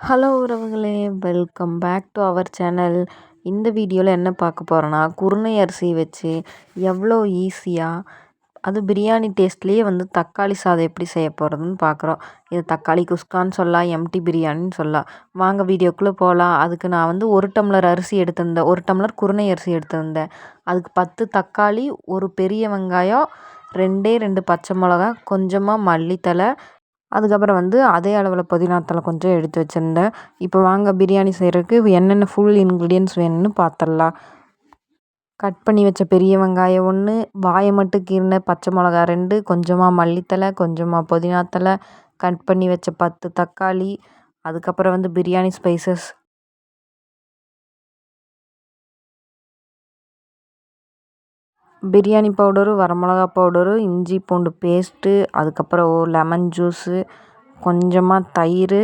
Hello உறவுகளே welcome back to our channel. இந்த வீடியோவில் என்ன பார்க்க போகிறோன்னா குருணை அரிசி வச்சு எவ்வளோ ஈஸியாக அது பிரியாணி டேஸ்ட்லேயே வந்து தக்காளி சாதம் எப்படி செய்ய போகிறதுன்னு பார்க்குறோம். இது தக்காளி குஸ்கான்னு சொல்லலாம் எம்டி பிரியாணின்னு சொல்லலாம். வாங்க வீடியோக்குள்ளே போகலாம் அதுக்கு நான் வந்து ஒரு டம்ளர் அரிசி எடுத்திருந்தேன். ஒரு டம்ளர் குருணை அரிசி எடுத்திருந்தேன். அதுக்கு பத்து தக்காளி ஒரு பெரிய வெங்காயம் ரெண்டே ரெண்டு பச்சை மிளகா கொஞ்சமாக மல்லித்தழை அதுக்கப்புறம் வந்து அதே அளவில் புதினா கொஞ்சம் எடுத்து வச்சுருந்தேன். இப்போ வாங்க பிரியாணி செய்கிறதுக்கு என்னென்ன ஃபுல் இன்க்ரீடியன்ஸ் வேணும்னு பார்த்துடலாம் கட் பண்ணி வச்ச பெரிய வெங்காயம் ஒன்று வாயை மட்டும் கீறின பச்சை மிளகா ரெண்டு கொஞ்சமாக மல்லித்தழை கொஞ்சமாக புதினா கட் பண்ணி வச்ச பத்து தக்காளி அதுக்கப்புறம் வந்து பிரியாணி ஸ்பைசஸ் பிரியாணி பவுடரு வரமிளகா பவுடரு இஞ்சி பூண்டு பேஸ்ட்டு அதுக்கப்புறம் லெமன் ஜூஸு கொஞ்சமாக தயிர்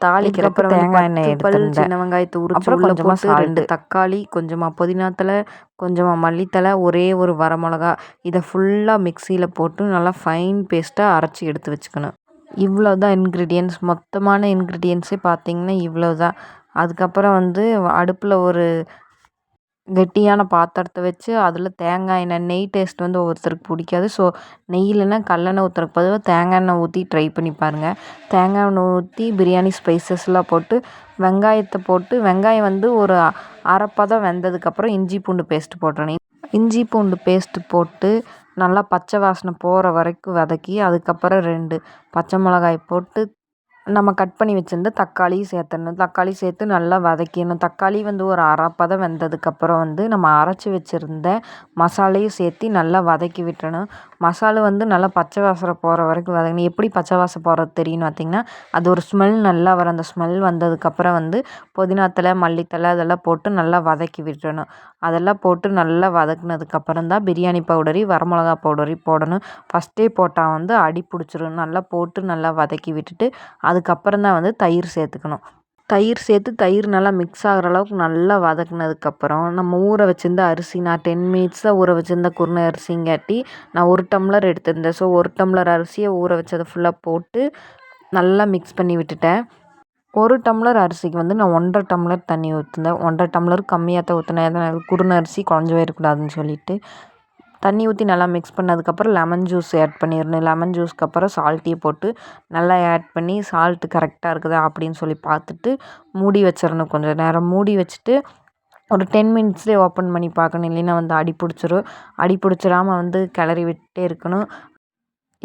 தாளிக்கிறப்ப தேங்காய் எண்ணெய் எடுத்துருந்தேன் சின்ன வெங்காயத்தை உரிச்சு கொஞ்சமாக ரெண்டு தக்காளி கொஞ்சமாக புதினா தழை கொஞ்சமாக மல்லித்தழை ஒரே ஒரு வரமிளகா. இதை ஃபுல்லாக மிக்சியில் போட்டு நல்லா ஃபைன் பேஸ்ட்டாக அரைச்சி எடுத்து வச்சுக்கணும். இவ்வளோ தான் இன்க்ரீடியன்ஸ் மொத்தமான இன்க்ரீடியன்ஸே பார்த்தீங்கன்னா இவ்வளோ தான் அதுக்கப்புறம் வந்து அடுப்பில் ஒரு கெட்டியான பாத்திரத்த வச்சு அதில் தேங்காய் எண்ணெய் நெய் டேஸ்ட் வந்து ஒவ்வொருத்தருக்கு பிடிக்காது. ஸோ நெய் இல்லைன்னா கல்லெண்ணெய் ஊற்றுறக்கு பதிலாக தேங்காய் எண்ணெய் ஊற்றி ட்ரை பண்ணி பாருங்கள் தேங்காய் எண்ணெய் ஊற்றி பிரியாணி ஸ்பைசஸ்லாம் போட்டு வெங்காயத்தை போட்டு வெங்காயம் வந்து ஒரு அரைப்பதம் வெந்ததுக்கப்புறம் இஞ்சி பூண்டு பேஸ்ட்டு போட்டுறணும் இஞ்சி பூண்டு பேஸ்ட்டு போட்டு நல்லா பச்சை வாசனை போகிற வரைக்கும் வதக்கி அதுக்கப்புறம் ரெண்டு பச்சை மிளகாய் போட்டு நம்ம கட் பண்ணி வச்சுருந்த தக்காளியும் சேர்த்துடணும். தக்காளி சேர்த்து நல்லா வதக்கிடணும். தக்காளி வந்து ஒரு அரை பதம் வெந்ததுக்கப்புறம் வந்து நம்ம அரைச்சி வச்சுருந்த மசாலையும் சேர்த்து நல்லா வதக்கி விட்டணும் மசாலா வந்து நல்லா பச்சை வாசனை போகிற வரைக்கும் வதக்கணும். எப்படி பச்சை வாசனை போகிறது தெரியும் பார்த்திங்கன்னா அது ஒரு ஸ்மெல் நல்லா வரும் அந்த ஸ்மெல் வந்ததுக்கப்புறம் வந்து புதினாத்தலை மல்லித்தலை அதெல்லாம் போட்டு நல்லா வதக்கி விட்டுறணும் அதெல்லாம் போட்டு நல்லா வதக்குனதுக்கப்புறம் தான் பிரியாணி பவுடரி வரமிளகா பவுடரி போடணும். ஃபஸ்ட்டே போட்டால் வந்து அடி பிடிச்சிரும். நல்லா போட்டு நல்லா வதக்கி விட்டுட்டு அதுக்கப்புறம் தான் வந்து தயிர் சேர்த்துக்கணும். தயிர் சேர்த்து தயிர் நல்லா மிக்ஸ் ஆகிற அளவுக்கு நல்லா வதக்குனதுக்கப்புறம் நம்ம ஊற வச்சுருந்த அரிசி நான் டென் மினிட்ஸ் தான் ஊற வச்சுருந்த குருணை அரிசிங்காட்டி நான் ஒரு டம்ளர் எடுத்திருந்தேன். ஸோ ஒரு டம்ளர் அரிசியை ஊற வச்சதை ஃபுல்லாக போட்டு நல்லா மிக்ஸ் பண்ணி விட்டுட்டேன். ஒரு டம்ளர் அரிசிக்கு வந்து நான் ஒன்றரை டம்ளர் தண்ணி ஊற்றினேன் ஒன்றரை டம்ளர் கம்மியாக தான் ஊற்றினேன் குருணை அரிசி குழஞ்சி போயிடக்கூடாதுன்னு சொல்லிட்டு. தண்ணி ஊற்றி நல்லா மிக்ஸ் பண்ணதுக்கப்புறம் லெமன் ஜூஸ் ஆட் பண்ணிடணும். லெமன் ஜூஸ்க்கு அப்புறம் சால்ட்டையும் போட்டு நல்லா ஆட் பண்ணி சால்ட்டு கரெக்டாக இருக்குதா அப்படின்னு சொல்லி பார்த்துட்டு மூடி வச்சிடணும் கொஞ்சம் நேரம். மூடி வச்சுட்டு ஒரு டென் மினிட்ஸ்லேயே ஓப்பன் பண்ணி பார்க்கணும். இல்லைன்னா வந்து அடி பிடிச்சிரும். அடி பிடிச்சிடாம வந்து கிளறி விட்டே இருக்கணும்.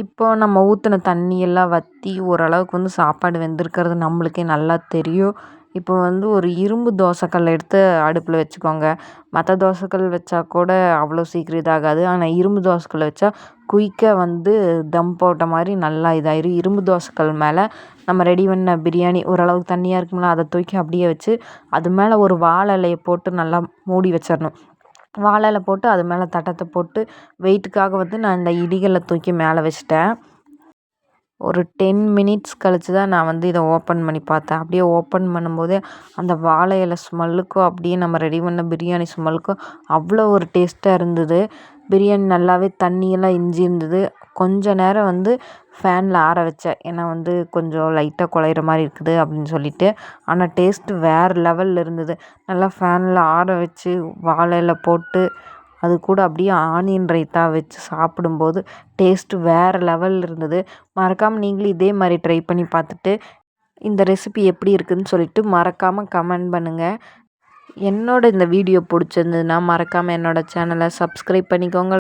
இப்போது நம்ம ஊற்றின தண்ணியெல்லாம் வற்றி ஓரளவுக்கு வந்து சாப்பாடு வெந்திருக்கிறது நம்மளுக்கே நல்லா தெரியும். இப்போ வந்து ஒரு இரும்பு தோசைக்கல் எடுத்து அடுப்பில் வச்சுக்கோங்க. மற்ற தோசைக்கல் வச்சா கூட அவ்வளோ சீக்கிரம் இதாகாது. ஆனால் இரும்பு தோசைக்கல் வச்சா குயிக்காக வந்து தம் போட்ட மாதிரி நல்லா இதாயிரும். இரும்பு தோசைக்கல் மேலே நம்ம ரெடி பண்ண பிரியாணி ஓரளவுக்கு தண்ணியாக இருக்கும்ல அதை தூக்கி அப்படியே வச்சு அது மேலே ஒரு வாழை இலையை போட்டு நல்லா மூடி வச்சிடணும் வாழை இலை போட்டு அது மேலே தட்டத்தை போட்டு வெயிட்டுக்காக வந்து நான் இந்த இடிகளை தூக்கி மேலே வச்சிட்டேன். ஒரு டென் மினிட்ஸ் கழித்து தான் நான் வந்து இதை ஓப்பன் பண்ணி பார்த்தேன். அப்படியே ஓப்பன் பண்ணும்போதே அந்த வாழை இலை ஸ்மெல்லுக்கும் அப்படியே நம்ம ரெடி பண்ண பிரியாணி ஸ்மெல்லுக்கும் அவ்வளோ ஒரு டேஸ்ட்டாக இருந்தது. பிரியாணி நல்லாவே தண்ணியெல்லாம் இஞ்சி இருந்தது. கொஞ்ச நேரம் வந்து ஃபேனில் ஆற வச்சேன். ஏன்னா வந்து கொஞ்சம் லைட்டாக குழையிற மாதிரி இருக்குது அப்படின்னு சொல்லிட்டு. ஆனால் டேஸ்ட்டு வேறு லெவலில் இருந்தது. நல்லா ஃபேனில் ஆற வச்சு வாழை இலை போட்டு அது கூட அப்படியே ஆனியன் ரைத்தா வச்சு சாப்பிடும்போது டேஸ்ட்டு வேறு லெவலில் இருந்தது. மறக்காமல் நீங்களும் இதே மாதிரி ட்ரை பண்ணி பார்த்துட்டு இந்த ரெசிபி எப்படி இருக்குதுன்னு சொல்லிட்டு மறக்காமல் கமெண்ட் பண்ணுங்கள் என்னோட இந்த வீடியோ பிடிச்சிருந்ததுன்னா மறக்காமல் என்னோடய சேனலை சப்ஸ்கிரைப் பண்ணிக்கோங்க.